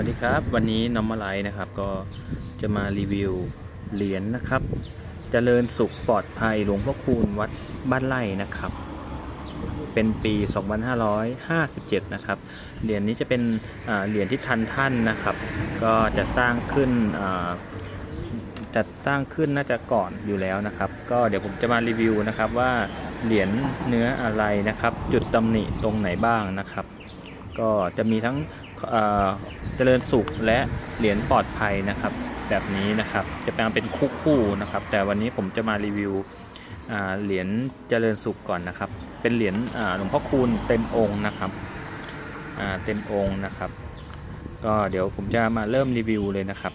วัสดีครับ วันนี้น้องมาไลท์นะครับก็จะมารีวิวเหรียญนะครับเจริญสุขปลอดภัยหลวงพ่อคูณวัดบ้านไร่นะครับ เป็นปี 2557 นะครับเหรียญนี้จะเป็นเหรียญที่ทันท่านนะครับ ก็จะสร้างขึ้นจะสร้างขึ้นน่าจะก่อนอยู่แล้วนะครับ ก็เดี๋ยวผมจะมารีวิวนะครับว่าเหรียญเนื้ออะไรนะครับ จุดตำหนิตรงไหนบ้างนะครับ ก็จะมีทั้ง เจริญสุขและเหรียญปลอดภัยนะครับ แบบนี้นะครับจะแปลงเป็นคู่คู่ๆนะครับ แต่วันนี้ผมจะมารีวิวเหรียญเจริญสุขก่อนนะครับ เป็นเหรียญหลวงพ่อคูณเต็มองค์นะครับเต็มองค์นะครับ ก็เดี๋ยวผมจะมาเริ่มรีวิวเลยนะครับ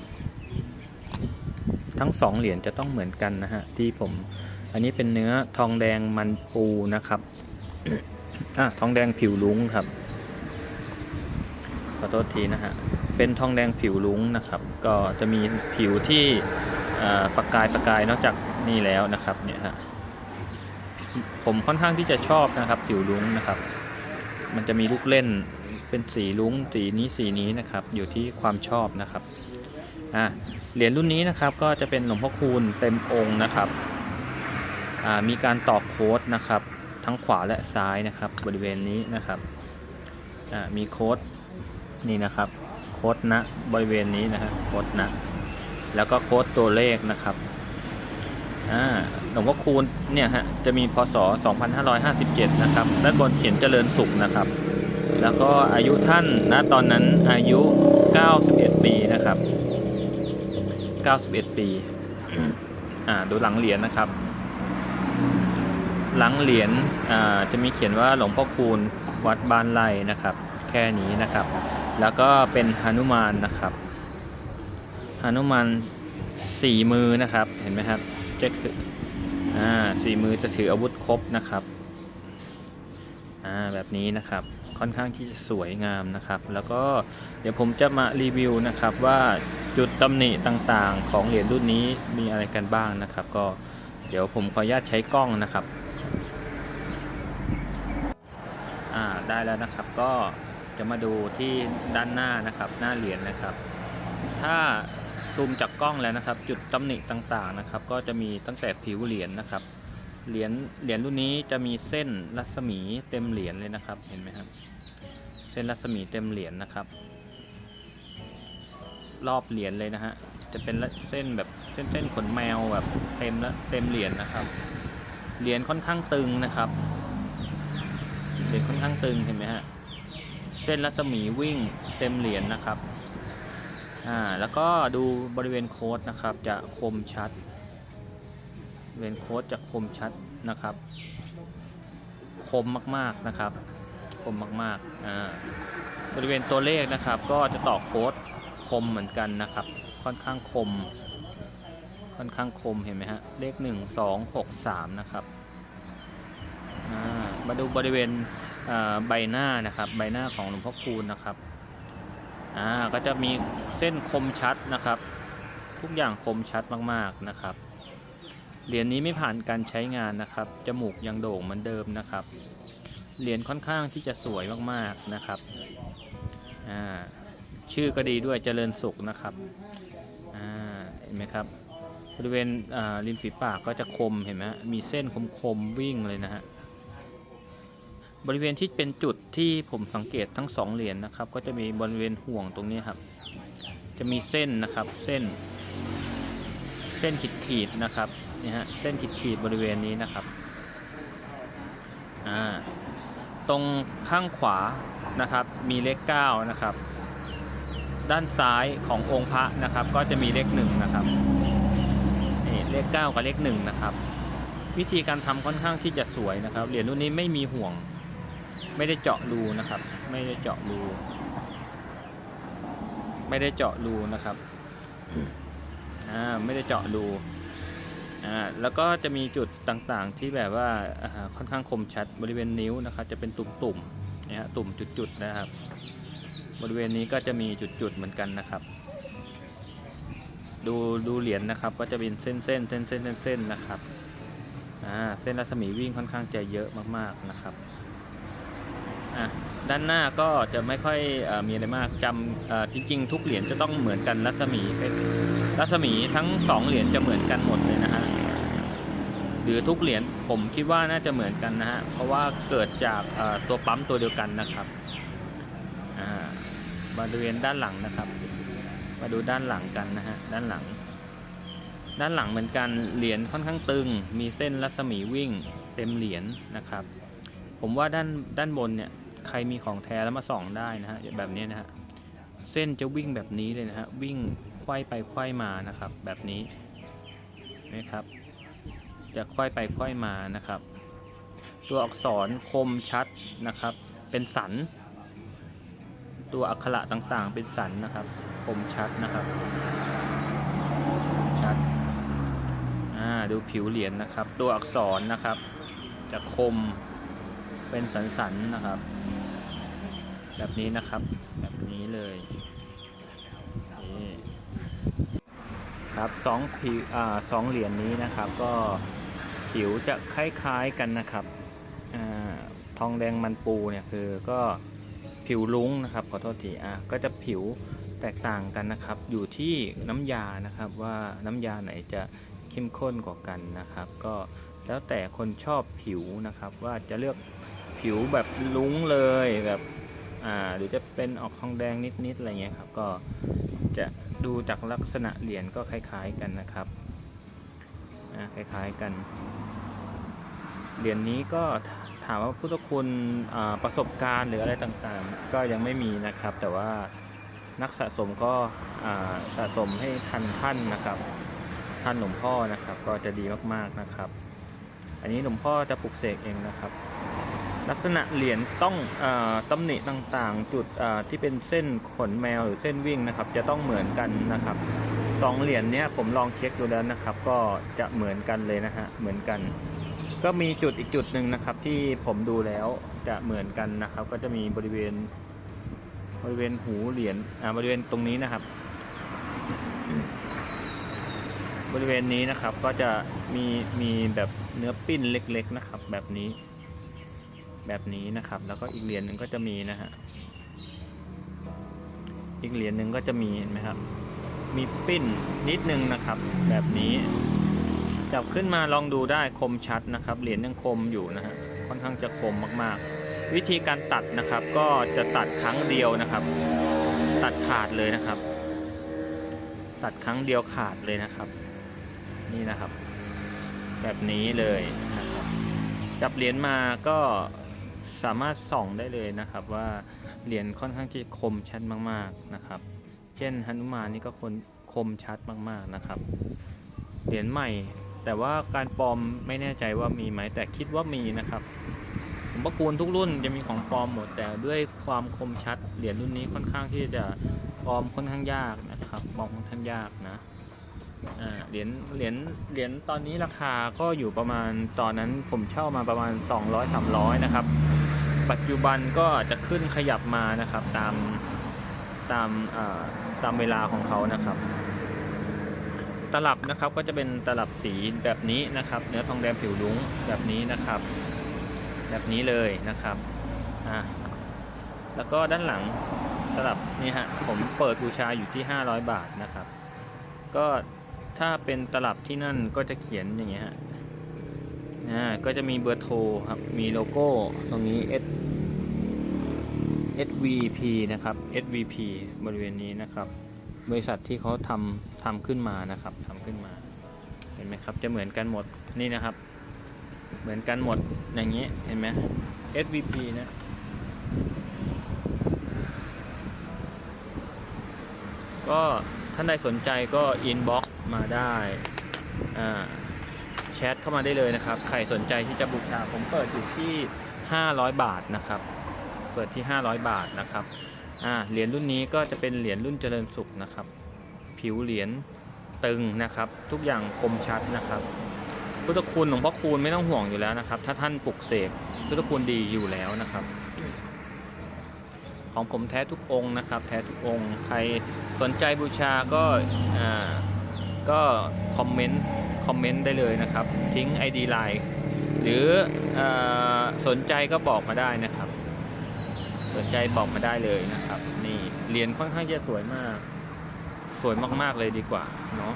ทั้งสองเหรียญจะต้องเหมือนกันนะฮะที่ผมอันนี้เป็นเนื้อทองแดงมันปูนะครับอะทองแดงผิวลุ้งครับ อโทษทีนะฮะ เป็นทองแดงผิวลุ้งนะครับ ก็จะมีผิวที่ประกายประกายนอกจากนี่แล้วนะครับเนี่ยฮะผมค่อนข้างที่จะชอบนะครับ ผิวลุ้งนะครับ มันจะมีลูกเล่นเป็นสีลุ้งสีนี้สีนี้นะครับ อยู่ที่ความชอบนะครับอะเหรียญรุ่นนี้นะครับก็จะเป็นหลวงพ่อคูณเต็มองค์นะครับอ่ามีการตอกโค้ดนะครับ ทั้งขวาและซ้ายนะครับ บริเวณนี้นะครับอ่ามีโค้ด นี่นะครับโค้ดนะบริเวณนี้นะฮะโค้ดนะแล้วก็โค้ดตัวเลขนะครับอ่าหลวงพ่อคูณเนี่ยฮะจะมีพศ 2557 นะครับด้านบนเขียนเจริญสุขนะครับ แล้วก็อายุท่านณตอนนั้นอายุ 91 ปีนะครับ 91 ปีอ่าดูหลังเหรียญนะครับ หลังเหรียญอ่าจะมีเขียนว่าหลวงพ่อคูณวัดบ้านไร่นะครับ แค่นี้นะครับ แล้วก็เป็นหนุมานนะครับหนุมานสี่มือนะครับ เห็นไหมครับจะถืออ่าสี่มือจะถืออาวุธครบนะครับอ่าแบบนี้นะครับค่อนข้างที่จะสวยงามนะครับ แล้วก็เดี๋ยวผมจะมารีวิวนะครับว่าจุดตำหนิต่างๆ ของเหรียญรุ่นนี้มีอะไรกันบ้างนะครับ ก็เดี๋ยวผมขออนุญาตใช้กล้องนะครับอ่าได้แล้วนะครับก็ จะมาดูที่ด้านหน้านะครับ หน้าเหรียญนะครับ ถ้าซูมจากกล้องแล้วนะครับ จุดตำหนิต่างๆนะครับ ก็จะมีตั้งแต่ผิวเหรียญนะครับ เหรียญเหรียญรุ่นนี้จะมีเส้นรัศมีเต็มเหรียญเลยนะครับ เห็นไหมครับ เส้นรัศมีเต็มเหรียญนะครับ รอบเหรียญเลยนะฮะ จะเป็นเส้นแบบเส้นเส้นขนแมวแบบเต็มแล้วเต็มเหรียญนะครับ เหรียญค่อนข้างตึงนะครับ เหรียญค่อนข้างตึงเห็นไหมฮะ เส้นรัศมีวิ่งเต็มเหรียญนะครับ อ่า แล้วก็ดูบริเวณโค้ดนะครับ จะคมชัด บริเวณโค้ดจะคมชัดนะครับ คมมากๆนะครับ คมมากๆ อ่า บริเวณตัวเลขนะครับ ก็จะตอกโค้ดคมเหมือนกันนะครับ ค่อนข้างคม ค่อนข้างคมเห็นไหมฮะ เลข 1 2 6 3 นะครับ อ่า มาดูบริเวณ ใบหน้านะครับ ใบหน้าของหลวงพ่อคูณนะครับอ่าก็จะมีเส้นคมชัดนะครับ ทุกอย่างคมชัดมากๆนะครับเหรียญนี้ไม่ผ่านการใช้งานนะครับ จมูกยังโด่งเหมือนเดิมนะครับ เหรียญค่อนข้างที่จะสวยมากๆนะครับอ่าชื่อก็ดีด้วยเจริญสุขนะครับอ่าเห็นไหมครับ บริเวณริมฝีปากก็จะคมเห็นไหมมีเส้นคมๆวิ่งเลยนะฮะ บริเวณที่เป็นจุดที่ผมสังเกตทั้งสองเหรียญนะครับ ก็จะมีบริเวณห่วงตรงนี้ครับ จะมีเส้นนะครับเส้น เส้นขีดขีดนะครับนี่ฮะเส้นขีดขีดบริเวณนี้นะครับอ่าตรงข้างขวานะครับมีเลข9นะครับ ด้านซ้ายขององค์พระนะครับ ก็จะมีเลข1นะครับนี่เลข9กับเลข1นะครับ วิธีการทำค่อนข้างที่จะสวยนะครับเหรียญรุ่นนี้ไม่มีห่วง ไม่ได้เจาะรูนะครับ ไม่ได้เจาะรู ไม่ได้เจาะรูนะครับอ่าไม่ได้เจาะรูอ่าแล้วก็จะมีจุดต่างๆที่แบบว่าค่อนข้างคมชัดบริเวณนิ้วนะครับ จะเป็นตุ่มๆนะฮะตุ่มจุดๆนะครับ บริเวณนี้ก็จะมีจุดๆเหมือนกันนะครับ ดูดูเหรียญนะครับ ก็จะเป็นเส้นๆเส้นเส้นเส้นเส้นๆนะครับอ่าเส้นรัศมีวิ่งค่อนข้างจะเยอะมากๆนะครับ อะด้านหน้าก็จะไม่ค่อยอมีอะไรมากจำจริงๆ ทุกเหรียญจะต้องเหมือนกันรัศมีรัศมีทั้งสองเหรียญจะเหมือนกันหมดเลยนะฮะหรือทุกเหรียญผมคิดว่าน่าจะเหมือนกันนะฮะเพราะว่าเกิดจากตัวปั๊มตัวเดียวกันนะครับอ่าบริเวณด้านหลังนะครับ มาดูด้านหลังกันนะฮะด้านหลัง ด้านหลังเหมือนกันเหรียญค่อนข้างตึง มีเส้นรัศมีวิ่งเต็มเหรียญนะครับ ผมว่าด้านด้านบนเนี่ย ใครมีของแท้แล้วมาส่องได้นะฮะแบบนี้นะฮะเส้นจะวิ่งแบบนี้เลยนะฮะวิ่งไขว้ไปไขว้มานะครับ แบบนี้นะครับ จะไขว้ไปไขว้มานะครับ ตัวอักษรคมชัดนะครับ เป็นสัน ตัวอักขระต่างๆ เป็นสันนะครับ คมชัดนะครับชัดอ่าดูผิวเหรียญนะครับ ตัวอักษรนะครับ จะคมเป็นสันๆนะครับ แบบนี้นะครับ แบบนี้เลยนี่ครับสองผิวอ่าสองเหรียญนี้นะครับ ก็ผิวจะคล้ายๆกันนะครับอาทองแดงมันปูเนี่ยคือก็ผิวลุ้งนะครับขอโทษทีอะก็จะผิวแตกต่างกันนะครับ อยู่ที่น้ำยานะครับว่าน้ำยาไหนจะเข้มข้นกว่ากันนะครับ ก็แล้วแต่คนชอบผิวนะครับ ว่าจะเลือกผิวแบบลุ้งเลยแบบ อ่าหรือจะเป็นออกทองแดงนิดๆอะไรเงี้ยครับก็จะดูจากลักษณะเหรียญก็คล้ายๆกันนะครับคล้ายๆกัน เหรียญนี้ก็ถามว่าพุทธคุณประสบการณ์หรืออะไรต่างๆ ก็ยังไม่มีนะครับ แต่ว่านักสะสมก็สะสมให้ทันท่านนะครับ ท่านหลวงพ่อนะครับ ก็จะดีมากๆนะครับ อันนี้หลวงพ่อจะปลุกเสกเองนะครับ ลักษณะเหรียญต้องอตำหนิต่างๆ จุดที่เป็นเส้นขนแมวหรือเส้นวิ่งนะครับ จะต้องเหมือนกันนะครับสองเหรียญเนี้ยผมลองเช็คดูแล้วนะครับ ก็จะเหมือนกันเลยนะฮะเหมือนกัน ก็มีจุดอีกจุดหนึ่งนะครับ ที่ผมดูแล้วจะเหมือนกันนะครับ ก็จะมีบริเวณ บริเวณหูเหรียญอ่าบริเวณตรงนี้นะครับ บริเวณนี้นะครับก็จะมีมีแบบเนื้อปิ้นเล็ก ๆนะครับ แบบนี้ แบบนี้นะครับ แล้วก็อีกเหรียญหนึ่งก็จะมีนะฮะอีกเหรียญหนึ่งก็จะมีเห็นไหมครับ มีปิ้นนิดนึงนะครับ แบบนี้จับขึ้นมาลองดูได้คมชัดนะครับ เหรียญยังคมอยู่นะฮะค่อนข้างจะคมมากๆ วิธีการตัดนะครับ ก็จะตัดครั้งเดียวนะครับ ตัดขาดเลยนะครับ ตัดครั้งเดียวขาดเลยนะครับ นี่นะครับ แบบนี้เลยนะครับ จับเหรียญมาก็ สามารถส่องได้เลยนะครับว่าเหรียญค่อนข้างที่คมชัดมากๆนะครับ เช่นหนุมานนี่ก็คนคมชัดมากๆนะครับ เหรียญใหม่ แต่ว่าการปลอมไม่แน่ใจว่ามีไหมแต่คิดว่ามีนะครับผมประกูลทุกรุ่นจะมีของปลอมหมด แต่ด้วยความคมชัดเหรียญรุ่นนี้ค่อนข้างที่จะปลอมค่อนข้างยากนะครับปลอมค่อนข้างยากนะเหรียญเหรียญเหรียญตอนนี้ราคาก็อยู่ประมาณตอนนั้นผมเช่ามาประมาณ 200-300 นะครับ ปัจจุบันก็จะขึ้นขยับมานะครับตามตามตามเวลาของเขานะครับ ตลับนะครับก็จะเป็นตลับสีแบบนี้นะครับ เนื้อทองแดงผิวลุ้งแบบนี้นะครับ แบบนี้เลยนะครับอ่าแล้วก็ด้านหลังตลับนี่ฮะผมเปิดบูชาอยู่ที่ 500 บาทนะครับ ก็ถ้าเป็นตลับที่นั่นก็จะเขียนอย่างเงี้ยฮะ อ่าก็จะมีเบอร์โทรครับ มีโลโก้ตรงนี้ S SVP นะครับ SVP บริเวณนี้นะครับ บริษัทที่เขาทำทำขึ้นมานะครับทำขึ้นมา เห็นไหมครับ จะเหมือนกันหมดนี่นะครับ เหมือนกันหมดอย่างนี้เห็นไหม SVP นะก็ท่านใดสนใจก็อินบ็อกมาได้อ่า แชทเข้ามาได้เลยนะครับ ใครสนใจที่จะบูชาผมเปิดอยู่ที่ 500 บาทนะครับ เปิดที่ 500 บาทนะครับอ่าเหรียญรุ่นนี้ก็จะเป็นเหรียญรุ่นเจริญสุขนะครับ ผิวเหรียญตึงนะครับ ทุกอย่างคมชัดนะครับพุทธคุณหลวงพ่อคูณไม่ต้องห่วงอยู่แล้วนะครับ ถ้าท่านปลุกเสกพุทธคุณดีอยู่แล้วนะครับ ของผมแท้ทุกองค์นะครับ แท้ทุกองค์ ใครสนใจบูชาก็อ่าก็คอมเมนต์ คอมเมนต์ได้เลยนะครับ ทิ้ง ID Line หรืออสนใจก็บอกมาได้นะครับ สนใจบอกมาได้เลยนะครับ นี่เหรียญค่อนข้างจะสวยมาก สวยมากๆเลยดีกว่าเนาะ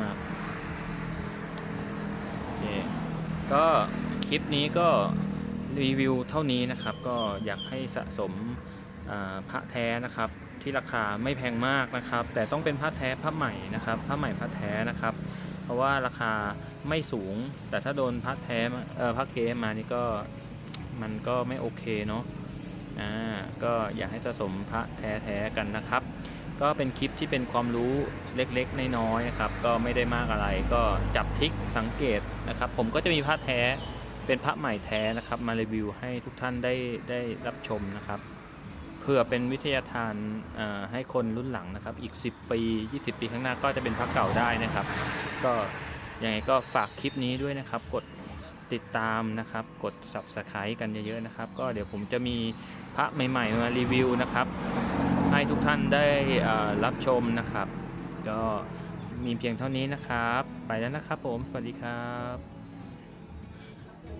มากโอเคก็คลิปนี้ก็รีวิวเท่านี้นะครับ ก็อยากให้สะสมอ่าพระแท้นะครับ ที่ราคาไม่แพงมากนะครับ แต่ต้องเป็นพระแท้พระใหม่นะครับพระใหม่พระแท้นะครับ เพราะว่าราคาไม่สูง แต่ถ้าโดนพระแท้เออพระเก๊มานี่ก็มันก็ไม่โอเคเนาะอ่าก็อยากให้สะสมพระแท้ๆกันนะครับ ก็เป็นคลิปที่เป็นความรู้เล็กๆน้อยๆนะครับ ก็ไม่ได้มากอะไรก็จับทิกสังเกตนะครับ ผมก็จะมีพระแท้เป็นพระใหม่แท้นะครับ มารีวิวให้ทุกท่านได้ได้รับชมนะครับ เพื่อเป็นวิทยาทานให้คนรุ่นหลังนะครับ อีก 10 ปี 20 ปีข้างหน้าก็จะเป็นพระเก่าได้นะครับ ก็ยังไงก็ฝากคลิปนี้ด้วยนะครับ กดติดตามนะครับ กด subscribe กันเยอะๆนะครับ ก็เดี๋ยวผมจะมีพระใหม่ๆมารีวิวนะครับ ให้ทุกท่านได้รับชมนะครับ ก็มีเพียงเท่านี้นะครับ ไปแล้วนะครับผม สวัสดีครับ